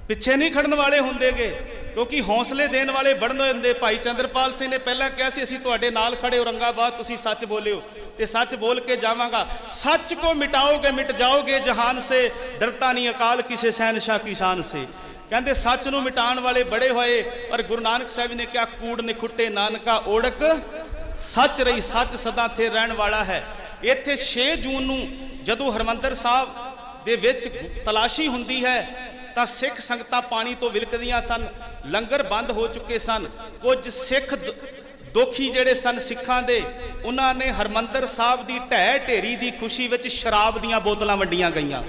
ਪਿੱਛੇ ਨਹੀਂ ਖੜਨ ਵਾਲੇ ਹੁੰਦੇਗੇ ਕਿਉਂਕਿ ਹੌਸਲੇ ਦੇਣ ਵਾਲੇ ਬੜਨ ਹੁੰਦੇ ਭਾਈ ਚੰਦਰਪਾਲ ਸਿੰਘ ਨੇ ਪਹਿਲਾਂ ਕਿਹਾ ਸੀ ਅਸੀਂ ਤੁਹਾਡੇ ਨਾਲ ਖੜੇ ਔਰੰਗਾਬਾਦ ਤੁਸੀਂ ਸੱਚ ਬੋਲਿਓ ਤੇ ਸੱਚ ਬੋਲ ਕੇ ਜਾਵਾਂਗਾ ਸੱਚ ਕੋ ਮਿਟਾਓਗੇ ਮਿਟ ਜਾਓਗੇ ਜਹਾਨ ਸੇ ਡਰਤਾ ਨਹੀਂ ਅਕਾਲ ਕਿਸੇ ਸੈਨਸ਼ਾ ਕਿਸਾਨ ਸੇ ਕਹਿੰਦੇ ਸੱਚ ਨੂੰ ਮਿਟਾਉਣ ਵਾਲੇ ਬੜੇ ਹੋਏ, ਪਰ ਗੁਰੂ ਨਾਨਕ ਸਾਹਿਬ ਨੇ ਕਿਹਾ, ਕੂੜ ਨਿਖੁੱਟੇ ਨਾਨਕਾ ਓੜਕ। ਸੱਚ ਰਹੀ, ਸੱਚ ਸਦਾ ਥੇ ਰਹਿਣ ਵਾਲਾ ਹੈ। ਇੱਥੇ 6 ਜੂਨ ਨੂੰ ਜਦੋਂ ਹਰਮੰਦਰ ਸਾਹਿਬ ਦੇ ਵਿੱਚ ਤਲਾਸ਼ੀ ਹੁੰਦੀ ਹੈ, ਤਾਂ ਸਿੱਖ ਸੰਗਤਾਂ ਪਾਣੀ ਤੋਂ ਵਿਲਕਦੀਆਂ ਸਨ, ਲੰਗਰ ਬੰਦ ਹੋ ਚੁੱਕੇ ਸਨ। ਕੁਝ ਸਿੱਖ ਦ- ਦੁਖੀ ਜਿਹੜੇ ਸਨ ਸਿੱਖਾਂ ਦੇ, ਉਹਨਾਂ ਨੇ ਹਰਮੰਦਰ ਸਾਹਿਬ ਦੀ ਢਹਿ ਢੇਰੀ ਦੀ ਖੁਸ਼ੀ ਵਿੱਚ ਸ਼ਰਾਬ ਦੀਆਂ ਬੋਤਲਾਂ ਵੰਡੀਆਂ ਗਈਆਂ।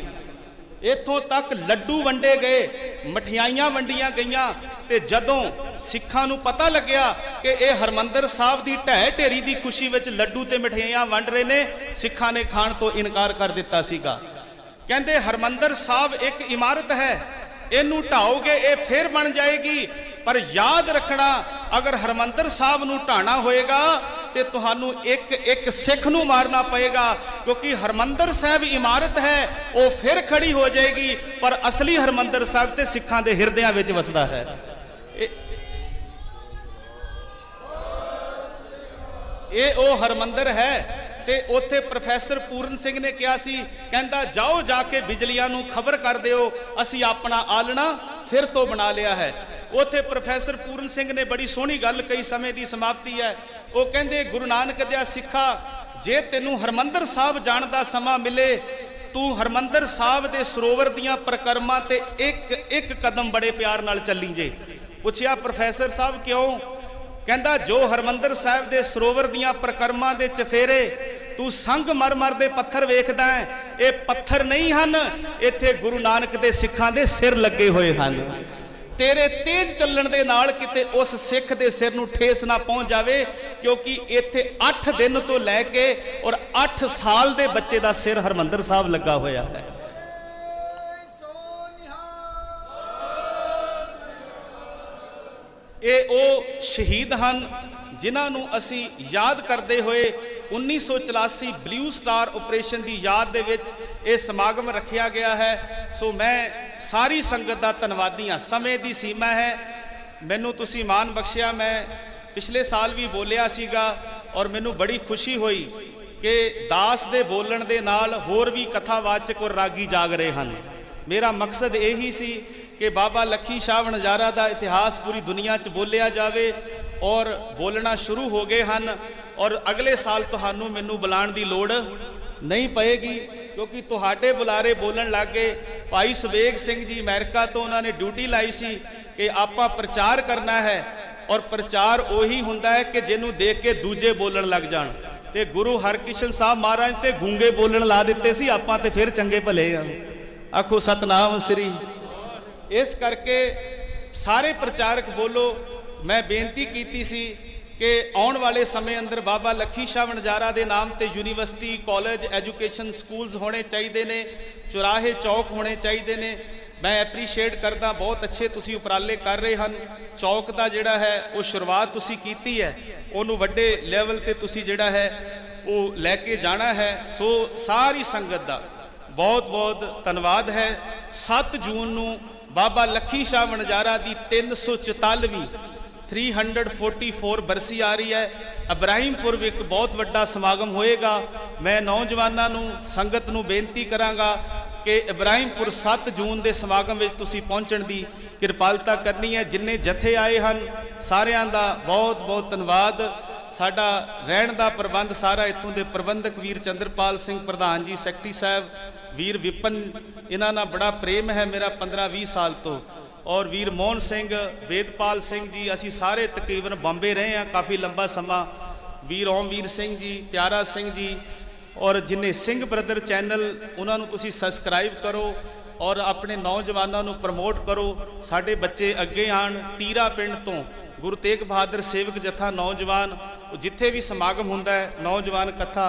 ਇੱਥੋਂ ਤੱਕ ਲੱਡੂ ਵੰਡੇ ਗਏ, ਮਠਿਆਈਆਂ ਵੰਡੀਆਂ ਗਈਆਂ, ਤੇ ਜਦੋਂ ਸਿੱਖਾਂ ਨੂੰ ਪਤਾ ਲੱਗਿਆ ਕਿ ਇਹ ਹਰਮੰਦਰ ਸਾਹਿਬ ਦੀ ਢਹਿ ਢੇਰੀ ਦੀ ਖੁਸ਼ੀ ਵਿੱਚ ਲੱਡੂ ਤੇ ਮਠਿਆਈਆਂ ਵੰਡ ਰਹੇ ਨੇ, ਸਿੱਖਾਂ ਨੇ ਖਾਣ ਤੋਂ ਇਨਕਾਰ ਕਰ ਦਿੱਤਾ ਸੀਗਾ। ਕਹਿੰਦੇ, ਹਰਮੰਦਰ ਸਾਹਿਬ ਇੱਕ ਇਮਾਰਤ ਹੈ, ਇਹਨੂੰ ਢਾਓਗੇ, ਇਹ ਫੇਰ ਬਣ ਜਾਏਗੀ, ਪਰ ਯਾਦ ਰੱਖਣਾ, ਅਗਰ ਹਰਮੰਦਰ ਸਾਹਿਬ ਨੂੰ ਢਾਣਾ ਹੋਏਗਾ ਤੇ ਤੁਹਾਨੂੰ ਇੱਕ ਇੱਕ ਸਿੱਖ ਨੂੰ ਮਾਰਨਾ ਪਏਗਾ, ਕਿਉਂਕਿ ਹਰਮੰਦਰ ਸਾਹਿਬ ਇਮਾਰਤ ਹੈ, ਉਹ ਫਿਰ ਖੜੀ ਹੋ ਜਾਏਗੀ, ਪਰ ਅਸਲੀ ਹਰਮੰਦਰ ਸਾਹਿਬ ਤੇ ਸਿੱਖਾਂ ਦੇ ਹਿਰਦਿਆਂ ਵਿੱਚ ਵਸਦਾ ਹੈ। ਇਹ ਉਹ ਹਰਮੰਦਰ ਹੈ, ਤੇ ਉੱਥੇ ਪ੍ਰੋਫੈਸਰ ਪੂਰਨ ਸਿੰਘ ਨੇ ਕਿਹਾ ਸੀ, ਕਹਿੰਦਾ, ਜਾਓ ਜਾ ਕੇ ਬਿਜਲੀਆਂ ਨੂੰ ਖਬਰ ਕਰ ਦਿਓ, ਅਸੀਂ ਆਪਣਾ ਆਲਣਾ ਫਿਰ ਤੋਂ ਬਣਾ ਲਿਆ ਹੈ। ਉੱਥੇ ਪ੍ਰੋਫੈਸਰ ਪੂਰਨ ਸਿੰਘ ਨੇ ਬੜੀ ਸੋਹਣੀ ਗੱਲ ਕਈ ਸਮੇਂ ਦੀ ਸਮਾਪਤੀ ਹੈ। ਉਹ ਕਹਿੰਦੇ, ਗੁਰੂ ਨਾਨਕ ਦਿਆ ਸਿੱਖਾ, ਜੇ ਤੈਨੂੰ ਹਰਮੰਦਰ ਸਾਹਿਬ ਜਾਣ ਦਾ ਸਮਾਂ ਮਿਲੇ, ਤੂੰ ਹਰਮੰਦਰ ਸਾਹਿਬ ਦੇ ਸਰੋਵਰ ਦੀਆਂ ਪ੍ਰਕਰਮਾਂ ਤੇ ਇੱਕ ਇੱਕ ਕਦਮ ਬੜੇ ਪਿਆਰ ਨਾਲ ਚੱਲੀ ਜੇ। ਪੁੱਛਿਆ ਪ੍ਰੋਫੈਸਰ ਸਾਹਿਬ, ਕਿਉਂ? ਕਹਿੰਦਾ, ਜੋ ਹਰਮੰਦਰ ਸਾਹਿਬ ਦੇ ਸਰੋਵਰ ਦੀਆਂ ਪ੍ਰਕਰਮਾਂ ਦੇ ਚਫੇਰੇ ਤੂੰ ਸੰਗ ਮਰਮਰ ਦੇ ਪੱਥਰ ਵੇਖਦਾ ਹੈ, ਇਹ ਪੱਥਰ ਨਹੀਂ ਹਨ, ਇੱਥੇ ਗੁਰੂ ਨਾਨਕ ਦੇ ਸਿੱਖਾਂ ਦੇ ਸਿਰ ਲੱਗੇ ਹੋਏ ਹਨ। ਤੇਰੇ ਤੇਜ਼ ਚੱਲਣ ਦੇ ਨਾਲ ਕਿਤੇ ਉਸ ਸਿੱਖ ਦੇ ਸਿਰ ਨੂੰ ਠੇਸ ਨਾ ਪਹੁੰਚ ਜਾਵੇ, ਕਿਉਂਕਿ ਇੱਥੇ 8 ਦਿਨ ਤੋਂ ਲੈ ਕੇ ਔਰ 8 ਸਾਲ ਦੇ ਬੱਚੇ ਦਾ ਸਿਰ ਹਰਮੰਦਰ ਸਾਹਿਬ ਲੱਗਾ ਹੋਇਆ ਹੈ। ਇਹ ਉਹ ਸ਼ਹੀਦ ਹਨ ਜਿਨ੍ਹਾਂ ਨੂੰ ਅਸੀਂ ਯਾਦ ਕਰਦੇ ਹੋਏ 1984 ਬਲੂ ਸਟਾਰ ਆਪਰੇਸ਼ਨ ਦੀ ਯਾਦ ਦੇ ਵਿੱਚ ਇਹ ਸਮਾਗਮ ਰੱਖਿਆ ਗਿਆ ਹੈ। ਸੋ ਮੈਂ ਸਾਰੀ ਸੰਗਤ ਦਾ ਧੰਨਵਾਦੀ ਹਾਂ। ਸਮੇਂ ਦੀ ਸੀਮਾ ਹੈ। ਮੈਨੂੰ ਤੁਸੀਂ ਮਾਣ ਬਖਸ਼ਿਆ। ਮੈਂ ਪਿਛਲੇ ਸਾਲ ਵੀ ਬੋਲਿਆ ਸੀਗਾ ਔਰ ਮੈਨੂੰ ਬੜੀ ਖੁਸ਼ੀ ਹੋਈ ਕਿ ਦਾਸ ਦੇ ਬੋਲਣ ਦੇ ਨਾਲ ਹੋਰ ਵੀ ਕਥਾਵਾਚਕ ਔਰ ਰਾਗੀ ਜਾਗ ਰਹੇ ਹਨ। ਮੇਰਾ ਮਕਸਦ ਇਹੀ ਸੀ ਕਿ ਬਾਬਾ ਲੱਖੀ ਸ਼ਾਹ ਵਣਜਾਰਾ ਦਾ ਇਤਿਹਾਸ ਪੂਰੀ ਦੁਨੀਆ 'ਚ ਬੋਲਿਆ ਜਾਵੇ ਔਰ ਬੋਲਣਾ ਸ਼ੁਰੂ ਹੋ ਗਏ ਹਨ ਔਰ ਅਗਲੇ ਸਾਲ ਤੁਹਾਨੂੰ ਮੈਨੂੰ ਬੁਲਾਉਣ ਦੀ ਲੋੜ ਨਹੀਂ ਪਏਗੀ। ਕਿਉਂਕਿ ਤੁਹਾਡੇ ਬੁਲਾਰੇ ਬੋਲਣ ਲੱਗ ਗਏ। ਭਾਈ ਸਵੇਗ ਸਿੰਘ ਜੀ ਅਮਰੀਕਾ ਤੋਂ ਉਹਨਾਂ ਨੇ ਡਿਊਟੀ ਲਾਈ ਸੀ ਕਿ ਆਪਾਂ ਪ੍ਰਚਾਰ ਕਰਨਾ ਹੈ ਔਰ ਪ੍ਰਚਾਰ ਉਹੀ ਹੁੰਦਾ ਹੈ ਕਿ ਜਿਹਨੂੰ ਦੇਖ ਕੇ ਦੂਜੇ ਬੋਲਣ ਲੱਗ ਜਾਣ। ਤੇ ਗੁਰੂ ਹਰਕ੍ਰਿਸ਼ਨ ਸਾਹਿਬ ਮਹਾਰਾਜ ਤੇ ਗੂੰਗੇ ਬੋਲਣ ਲਾ ਦਿੱਤੇ ਸੀ, ਆਪਾਂ ਤੇ ਫਿਰ ਚੰਗੇ ਭਲੇ ਆ ਆਖੋ, ਸਤਨਾਮ ਸ੍ਰੀ। ਇਸ ਕਰਕੇ ਸਾਰੇ ਪ੍ਰਚਾਰਕ ਬੋਲੋ, ਮੈਂ ਬੇਨਤੀ ਕੀਤੀ ਸੀ ਕਿ ਆਉਣ ਵਾਲੇ ਸਮੇਂ ਅੰਦਰ ਬਾਬਾ ਲੱਖੀ ਸ਼ਾਹ ਵਣਜਾਰਾ ਦੇ ਨਾਮ ਤੇ ਯੂਨੀਵਰਸਿਟੀ, ਕਾਲਜ, ਐਜੂਕੇਸ਼ਨ ਸਕੂਲਸ ਹੋਣੇ ਚਾਹੀਦੇ ਨੇ, ਚੁਰਾਹੇ ਚੌਕ ਹੋਣੇ ਚਾਹੀਦੇ ਨੇ। ਮੈਂ ਐਪਰੀਸ਼ੀਏਟ ਕਰਦਾ, ਬਹੁਤ ਅੱਛੇ ਤੁਸੀਂ ਉਪਰਾਲੇ ਕਰ ਰਹੇ ਹਨ। ਚੌਕ ਦਾ ਜਿਹੜਾ ਹੈ, ਉਹ ਸ਼ੁਰੂਆਤ ਤੁਸੀਂ ਕੀਤੀ ਹੈ। ਉਹਨੂੰ ਵੱਡੇ ਲੈਵਲ ਤੇ ਤੁਸੀਂ ਜਿਹੜਾ ਹੈ, ਉਹ ਲੈ ਕੇ ਜਾਣਾ ਹੈ। ਸੋ ਸਾਰੀ ਸੰਗਤ ਦਾ ਬਹੁਤ ਬਹੁਤ ਧੰਨਵਾਦ ਹੈ। 7 ਜੂਨ ਨੂੰ ਬਾਬਾ ਲੱਖੀ ਸ਼ਾਹ ਵਣਜਾਰਾ ਦੀ 344ਵੀਂ 344 ਬਰਸੀ ਆ ਰਹੀ ਹੈ। ਇਬਰਾਹਿਮਪੁਰ ਵਿੱਚ ਇੱਕ ਬਹੁਤ ਵੱਡਾ ਸਮਾਗਮ ਹੋਏਗਾ। ਮੈਂ ਨੌਜਵਾਨਾਂ ਨੂੰ, ਸੰਗਤ ਨੂੰ ਬੇਨਤੀ ਕਰਾਂਗਾ ਕਿ ਇਬਰਾਹਿਮਪੁਰ 7 ਜੂਨ ਦੇ ਸਮਾਗਮ ਵਿੱਚ ਤੁਸੀਂ ਪਹੁੰਚਣ ਦੀ ਕਿਰਪਾਲਤਾ ਕਰਨੀ ਹੈ। ਜਿੰਨੇ ਜਥੇ ਆਏ ਹਨ, ਸਾਰਿਆਂ ਦਾ ਬਹੁਤ ਬਹੁਤ ਧੰਨਵਾਦ। ਸਾਡਾ ਰਹਿਣ ਦਾ ਪ੍ਰਬੰਧ ਸਾਰਾ ਇੱਥੋਂ ਦੇ ਪ੍ਰਬੰਧਕ ਵੀਰ ਚੰਦਰਪਾਲ ਸਿੰਘ, ਪ੍ਰਧਾਨ ਜੀ, ਸੈਕਟਰੀ ਸਾਹਿਬ, ਵੀਰ ਵਿਪਨ, ਇਹਨਾਂ ਨਾਲ ਬੜਾ ਪ੍ਰੇਮ ਹੈ ਮੇਰਾ 15 20 ਸਾਲ ਤੋਂ। ਔਰ ਵੀਰ ਮੋਹਨ ਸਿੰਘ, ਵੇਦਪਾਲ ਸਿੰਘ ਜੀ, ਅਸੀਂ ਸਾਰੇ ਤਕਰੀਬਨ ਬੰਬੇ ਰਹੇ ਹਾਂ, ਕਾਫੀ ਲੰਬਾ ਸਮਾਂ। ਵੀਰ ਓਮਵੀਰ ਸਿੰਘ ਜੀ, ਪਿਆਰਾ ਸਿੰਘ ਜੀ, ਔਰ ਜਿਨੇ ਸਿੰਘ ਬ੍ਰਦਰ ਚੈਨਲ, ਉਹਨਾਂ ਨੂੰ ਤੁਸੀਂ ਸਬਸਕ੍ਰਾਈਬ ਕਰੋ ਔਰ ਆਪਣੇ ਨੌਜਵਾਨਾਂ ਨੂੰ ਪ੍ਰਮੋਟ ਕਰੋ। ਸਾਡੇ ਬੱਚੇ ਅੱਗੇ ਆਣ, ਟੀਰਾ ਪਿੰਡ ਤੋਂ। ਗੁਰੂ ਤੇਗ ਬਹਾਦਰ ਸੇਵਕ ਜਥਾ ਨੌਜਵਾਨ, ਜਿੱਥੇ ਵੀ ਸਮਾਗਮ ਹੁੰਦਾ ਹੈ, ਨੌਜਵਾਨ ਕਥਾ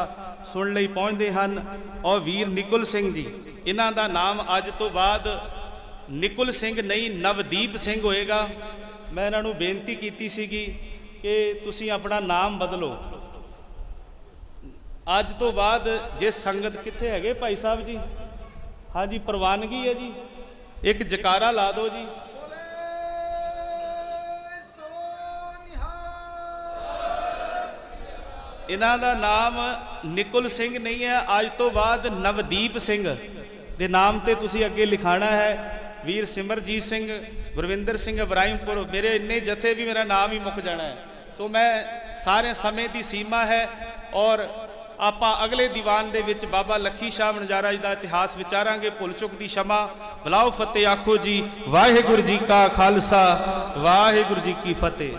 ਸੁਣਨ ਲਈ ਪਹੁੰਚਦੇ ਹਨ। ਔਰ ਵੀਰ ਨਿਕੁਲ ਸਿੰਘ ਜੀ, ਇਹਨਾਂ ਦਾ ਨਾਮ ਅੱਜ ਤੋਂ ਬਾਅਦ ਨਿਕੁਲ ਸਿੰਘ ਨਹੀਂ, ਨਵਦੀਪ ਸਿੰਘ ਹੋਏਗਾ। ਮੈਂ ਇਹਨਾਂ ਨੂੰ ਬੇਨਤੀ ਕੀਤੀ ਸੀਗੀ ਕਿ ਤੁਸੀਂ ਆਪਣਾ ਨਾਮ ਬਦਲੋ। ਅੱਜ ਤੋਂ ਬਾਅਦ ਜੇ ਸੰਗਤ ਕਿੱਥੇ ਹੈਗੇ ਭਾਈ ਸਾਹਿਬ ਜੀ? ਹਾਂਜੀ, ਪ੍ਰਵਾਨਗੀ ਹੈ ਜੀ। ਇੱਕ ਜਕਾਰਾ ਲਾ ਦਿਓ ਜੀ। ਇਹਨਾਂ ਦਾ ਨਾਮ ਨਿਕੁਲ ਸਿੰਘ ਨਹੀਂ ਹੈ। ਅੱਜ ਤੋਂ ਬਾਅਦ ਨਵਦੀਪ ਸਿੰਘ ਦੇ ਨਾਮ ਤੇ ਤੁਸੀਂ ਅੱਗੇ ਲਿਖਾਣਾ ਹੈ। ਵੀਰ ਸਿਮਰਜੀਤ ਸਿੰਘ, ਗੁਰਵਿੰਦਰ ਸਿੰਘ ਇਬਰਾਹਿਮਪੁਰ ਮੇਰੇ ਇੰਨੇ ਜਥੇ ਵੀ ਮੇਰਾ ਨਾਮ ਹੀ ਮੁੱਕ ਜਾਣਾ ਹੈ। ਸੋ ਮੈਂ ਸਾਰੇ ਸਮੇਂ ਦੀ ਸੀਮਾ ਹੈ ਔਰ ਆਪਾਂ ਅਗਲੇ ਦੀਵਾਨ ਦੇ ਵਿੱਚ ਬਾਬਾ ਲੱਖੀ ਸ਼ਾਹ ਮਨਜਾਰਾ ਜੀ ਦਾ ਇਤਿਹਾਸ ਵਿਚਾਰਾਂਗੇ। ਭੁੱਲ ਚੁੱਕ ਦੀ ਸ਼ਮਾ। ਬਲਾਓ ਫਤਿਹ ਆਖੋ ਜੀ। ਵਾਹਿਗੁਰੂ ਜੀ ਕਾ ਖਾਲਸਾ, ਵਾਹਿਗੁਰੂ ਜੀ ਕੀ ਫਤਿਹ।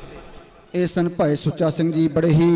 ਇਹ ਸਨ ਭਾਈ ਸੁੱਚਾ ਸਿੰਘ ਜੀ, ਬੜੇ ਹੀ